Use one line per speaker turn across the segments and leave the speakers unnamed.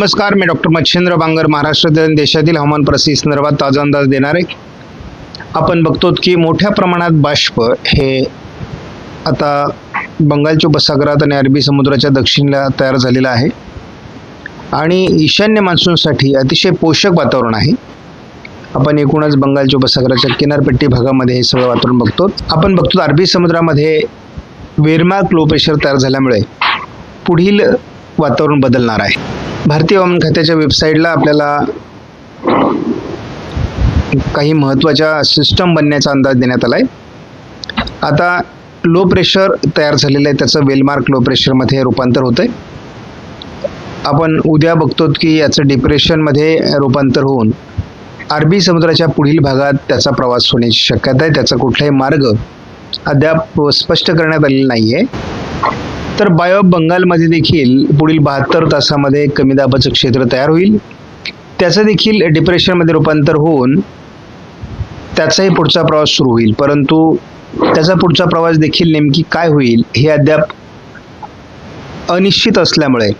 नमस्कार मी डॉक्टर मच्छिंद्र बांगर महाराष्ट्रातील देशातील हवामान परिस्थिती संदर्भात ताजा अंदाज देणार आहे. आपण बघतो की मोठ्या प्रमाणात बाष्प हे आता बंगालच्या उपसागरात आणि अरबी समुद्राच्या दक्षिणेला तयार झालेलं आहे. आणि ईशान्य मान्सूनसाठी अतिशय पोषक वातावरण आहे. आपण एकूणच बंगालच्या उपसागराच्या किनारपट्टी भागामध्ये हे सगळं वातावरण बघतो. आपण बघतो अरबी समुद्रामध्ये वेरमार्क लो प्रेशर तयार झाल्यामुळे पुढील वातावरण बदलणार आहे. भारतीय हवामान खात्याच्या वेबसाईटला आपल्याला काही महत्त्वाच्या सिस्टम बनण्याचा अंदाज देण्यात आला आहे आता लो प्रेशर तयार झालेलं आहे. त्याचं वेलमार्क लो प्रेशरमध्ये रूपांतर होतं आहे आपण उद्या बघतो की याचं डिप्रेशनमध्ये रूपांतर होऊन अरबी समुद्राच्या पुढील भागात त्याचा प्रवास होण्याची शक्यता आहे. त्याचा कुठलाही मार्ग अद्याप स्पष्ट करण्यात आलेला नाही आहे तर बायो ऑफ बंगालमध्ये देखील पुढील बहात्तर तासामध्ये कमी दाबाचं क्षेत्र तयार होईल. त्याचं देखील डिप्रेशनमध्ये रूपांतर होऊन त्याचाही पुढचा प्रवास सुरू होईल. परंतु त्याचा पुढचा प्रवास देखील नेमकी काय होईल हे अद्याप अनिश्चित असल्यामुळे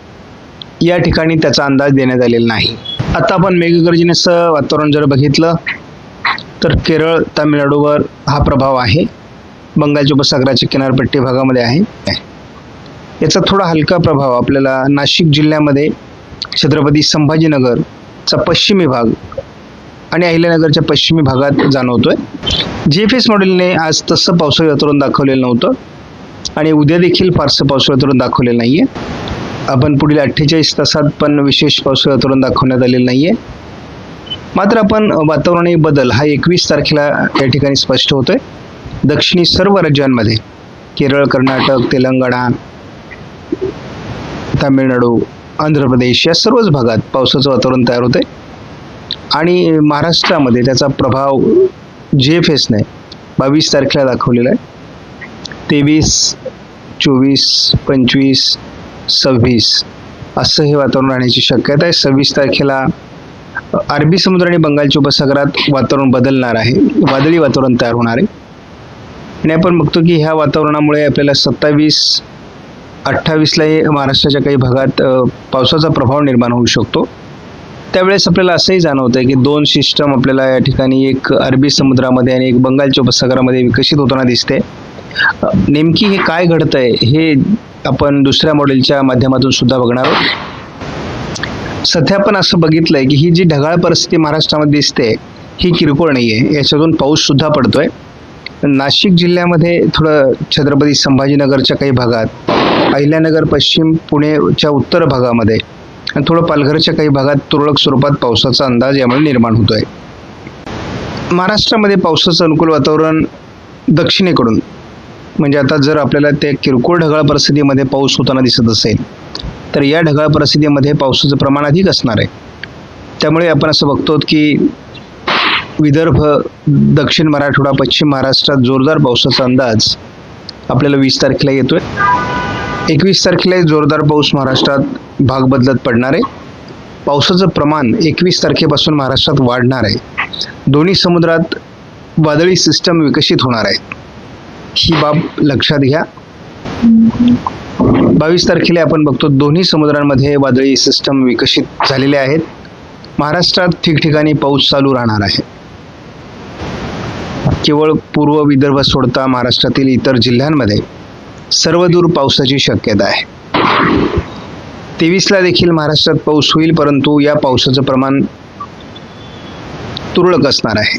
या ठिकाणी त्याचा अंदाज देण्यात आलेला नाही. आता आपण मेघगर्जनेचं वातावरण जर बघितलं तर केरळ तामिळनाडूवर हा प्रभाव आहे. बंगालच्या उपसागराच्या किनारपट्टी भागामध्ये आहे. याचा थोडा हलका प्रभाव आपल्याला नाशिक जिल्ह्यामध्ये छत्रपती संभाजीनगरचा पश्चिमी भाग आणि अहिल्यानगरच्या पश्चिमी भागात जाणवतोय. जी एफ एस मॉडेलने आज तसं पावसाळी वातावरण दाखवलेलं नव्हतं आणि उद्या देखील फारसं पावसाळी वातावरण दाखवलेलं नाही आहे आपण पुढील अठ्ठेचाळीस तासात पण विशेष पावसाळी वातावरण दाखवण्यात आलेलं नाही आहे मात्र आपण वातावरणीय बदल हा एकवीस तारखेला या ठिकाणी स्पष्ट होतोय. दक्षिणी सर्व राज्यांमध्ये केरळ कर्नाटक तेलंगणा तामिळनाडू आंध्र प्रदेश या सर्वच भागात पावसाचं वातावरण तयार होते आणि महाराष्ट्रामध्ये त्याचा प्रभाव जे एफ एसने बावीस तारखेला दाखवलेला आहे. तेवीस चोवीस पंचवीस सव्वीस असं हे वातावरण राहण्याची शक्यता आहे. सव्वीस तारखेला अरबी समुद्र आणि बंगालच्या उपसागरात वातावरण बदलणार आहे. वादळी वातावरण तयार होणार आहे. आणि आपण बघतो की ह्या वातावरणामुळे आपल्याला सत्तावीस अठ्ठावीसलाही महाराष्ट्राच्या काही भागात पावसाचा प्रभाव निर्माण होऊ शकतो. त्यावेळेस आपल्याला असंही जाणवतं आहे की दोन सिस्टम आपल्याला या ठिकाणी एक अरबी समुद्रामध्ये आणि एक बंगालच्या उपसागरामध्ये विकसित होताना दिसते नेमकी हे काय घडतं आहे हे आपण दुसऱ्या मॉडेलच्या माध्यमातून सुद्धा बघणार आहोत. सध्या आपण असं बघितलं आहे की ही जी ढगाळ परिस्थिती महाराष्ट्रामध्ये दिसते ही किरकोळ नाही आहे याच्यातून पाऊससुद्धा पडतो आहे नाशिक जिल्ह्यामध्ये थोडं छत्रपती संभाजीनगरच्या काही भागात अहिल्यानगर पश्चिम पुणेच्या उत्तर भागामध्ये आणि थोडं पालघरच्या काही भागात तुरळक स्वरूपात पावसाचा अंदाज यामुळे निर्माण होतो आहे महाराष्ट्रामध्ये पावसाचं अनुकूल वातावरण दक्षिणेकडून म्हणजे आता जर आपल्याला त्या किरकोळ ढगाळ परिस्थितीमध्ये पाऊस होताना दिसत असेल तर या ढगाळ परिस्थितीमध्ये पावसाचं प्रमाण अधिक असणार आहे. त्यामुळे आपण असं बघतो की विदर्भ दक्षिण मराठवाडा पश्चिम महाराष्ट्रात जोरदार पावसाचा अंदाज आपल्याला वीस तारखेला येतो आहे एकवीस तारखेला जोरदार पाऊस महाराष्ट्रात भाग बदलत पडणार आहे. पावसाचं प्रमाण एकवीस तारखेपासून महाराष्ट्रात वाढणार आहे. दोन्ही समुद्रात वादळी सिस्टम विकसित होणार आहे. ही बाब लक्षात घ्या. बावीस तारखेला आपण बघतो दोन्ही समुद्रांमध्ये वादळी सिस्टम विकसित झालेले आहेत. महाराष्ट्रात ठिकठिकाणी पाऊस चालू राहणार आहे. केवळ पूर्व विदर्भ सोडता महाराष्ट्रातील इतर जिल्ह्यांमध्ये सर्वदूर पावसाची शक्यता आहे. तेवीसला देखील महाराष्ट्रात पाऊस होईल परंतु या पावसाचं प्रमाण तुरळक असणार आहे.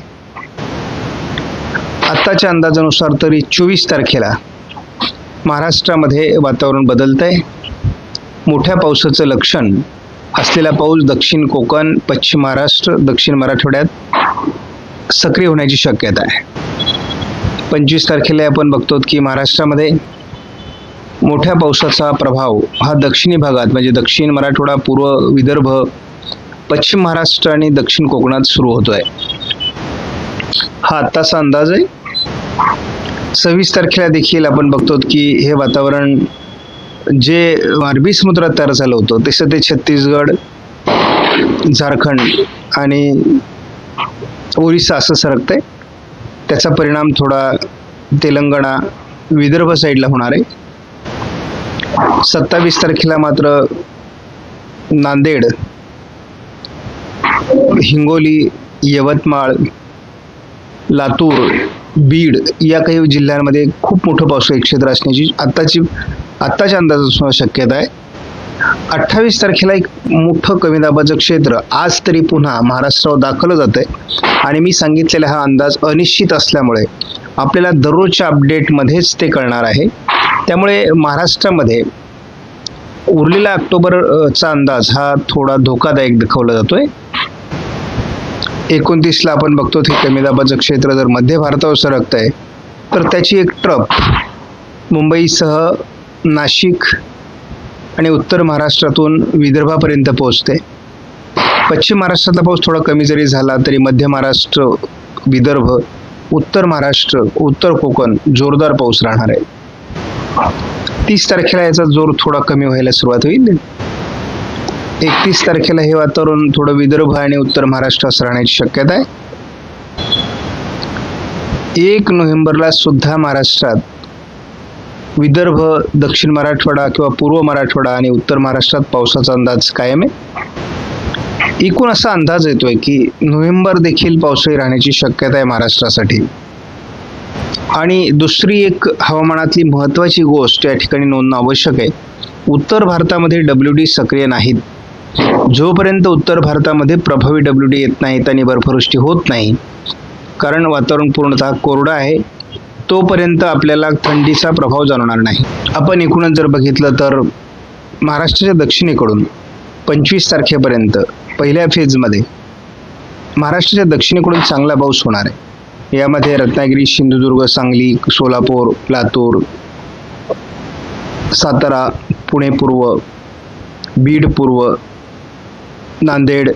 आत्ताच्या अंदाजानुसार तरी चोवीस तारखेला महाराष्ट्रामध्ये वातावरण बदलत आहे मोठ्या पावसाचं लक्षण असलेला पाऊस दक्षिण कोकण पश्चिम महाराष्ट्र दक्षिण मराठवाड्यात सक्रिय होण्याची शक्यता आहे. पंचवीस तारखेला आपण बघतो की महाराष्ट्रामध्ये मोठ्या पावसाचा प्रभाव हा दक्षिणी भागात म्हणजे दक्षिण मराठवाडा पूर्व विदर्भ पश्चिम महाराष्ट्र आणि दक्षिण कोकणात सुरू होतो आहे हा आत्ताचा अंदाज आहे. सव्वीस तारखेला देखील आपण बघतो की हे वातावरण जे अरबी समुद्रात तयार झालं होतं तसं ते छत्तीसगड झारखंड आणि ओरिसा असं सरकतंय. त्याचा परिणाम थोडा तेलंगणा विदर्भ साईडला होणार आहे. सत्तावीस तारखेला मात्र नांदेड हिंगोली यवतमाळ लातूर बीड या काही जिल्ह्यांमध्ये खूप मोठं पावसाळी क्षेत्र असण्याची आत्ताची आत्ताच्या असणं शक्यता आहे. अठ्ठावीस तारखेला एक मोठं कमी दाबाचं क्षेत्र आज तरी पुन्हा महाराष्ट्रावर दाखवलं जात आहे आणि मी सांगितलेला हा अंदाज अनिश्चित असल्यामुळे आपल्याला दररोजच्या अपडेटमध्येच ते कळणार आहे. त्यामुळे महाराष्ट्रामध्ये उरलेला ऑक्टोबरचा अंदाज हा थोडा धोकादायक दाखवला जातोय. एकोणतीसला आपण बघतो ते कमी दाबाचं क्षेत्र जर मध्य भारतावर सरकत आहे तर त्याची एक ट्रप मुंबईसह नाशिक आणि उत्तर महाराष्ट्रातून विदर्भापर्यंत पोहोचते. पश्चिम महाराष्ट्रातला पाऊस थोडा कमी जरी झाला तरी मध्य महाराष्ट्र विदर्भ उत्तर महाराष्ट्र उत्तर कोकण जोरदार पाऊस राहणार आहे. तीस तारखेला याचा जोर थोडा कमी व्हायला सुरुवात होईल. एकतीस तारखेला हे वातावरण थोडं विदर्भ आणि उत्तर महाराष्ट्रात राहण्याची शक्यता आहे. एक नोव्हेंबरला सुद्धा महाराष्ट्रात विदर्भ दक्षिण मराठवाडा किंवा पूर्व मराठवाडा आणि उत्तर महाराष्ट्रात पावसाचा अंदाज कायम आहे. एकूण असा अंदाज येतोय की नोव्हेंबर देखील पावसाळी राहण्याची शक्यता आहे महाराष्ट्रासाठी. आणि दुसरी एक हवामानातली महत्त्वाची गोष्ट या ठिकाणी नोंदणं आवश्यक आहे. उत्तर भारतामध्ये डब्ल्यू डी सक्रिय नाहीत. जोपर्यंत उत्तर भारतामध्ये प्रभावी डब्ल्यू डी येत नाहीत आणि बर्फवृष्टी होत नाही कारण वातावरण पूर्णतः कोरडं आहे तोपर्यंत आपल्याला थंडीचा प्रभाव जाणवणार नाही. आपण एकूणच जर बघितलं तर महाराष्ट्राच्या दक्षिणेकडून पंचवीस तारखेपर्यंत पहिल्या फेजमध्ये महाराष्ट्राच्या दक्षिणेकडून चांगला पाऊस होणार आहे. यामध्ये रत्नागिरी सिंधुदुर्ग सांगली सोलापूर लातूर सातारा पुणे पूर्व बीड पूर्व नांदेड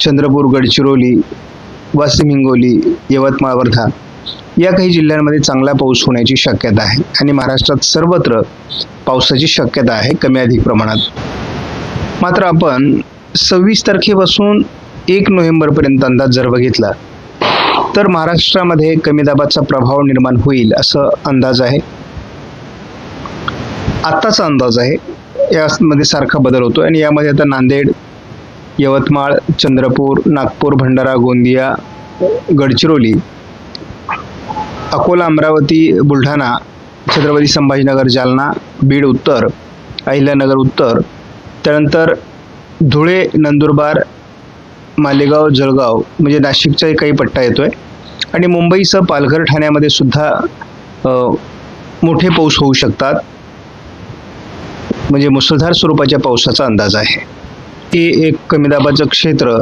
चंद्रपूर गडचिरोली वाशिम हिंगोली यवतमाळ वर्धा या काही जिल्ह्यांमध्ये चांगला पाऊस होण्याची शक्यता आहे. आणि महाराष्ट्रात सर्वत्र पावसाची शक्यता आहे कमी अधिक प्रमाणात. मात्र आपण सव्वीस तारखेपासून एक नोव्हेंबरपर्यंत अंदाज जर बघितला तर महाराष्ट्रामध्ये कमी दाबाचा प्रभाव निर्माण होईल असं अंदाज आहे. आत्ताचा अंदाज आहे यामध्ये सारखा बदल होतो आणि यामध्ये आता नांदेड यवतमाळ चंद्रपूर नागपूर भंडारा गोंदिया गडचिरोली अकोला अमरावती बुलढाणा छत्रपती संभाजीनगर जालना बीड उत्तर अहिल्यानगर उत्तर त्यानंतर धुळे नंदुरबार मालेगाव जळगाव म्हणजे नाशिकचाही काही पट्टा येतो आहे आणि मुंबईसह पालघर ठाण्यामध्ये सुद्धा मोठे पाऊस होऊ शकतात. म्हणजे मुसळधार स्वरूपाच्या पावसाचा अंदाज आहे. हे एक कमी दाबाचं क्षेत्र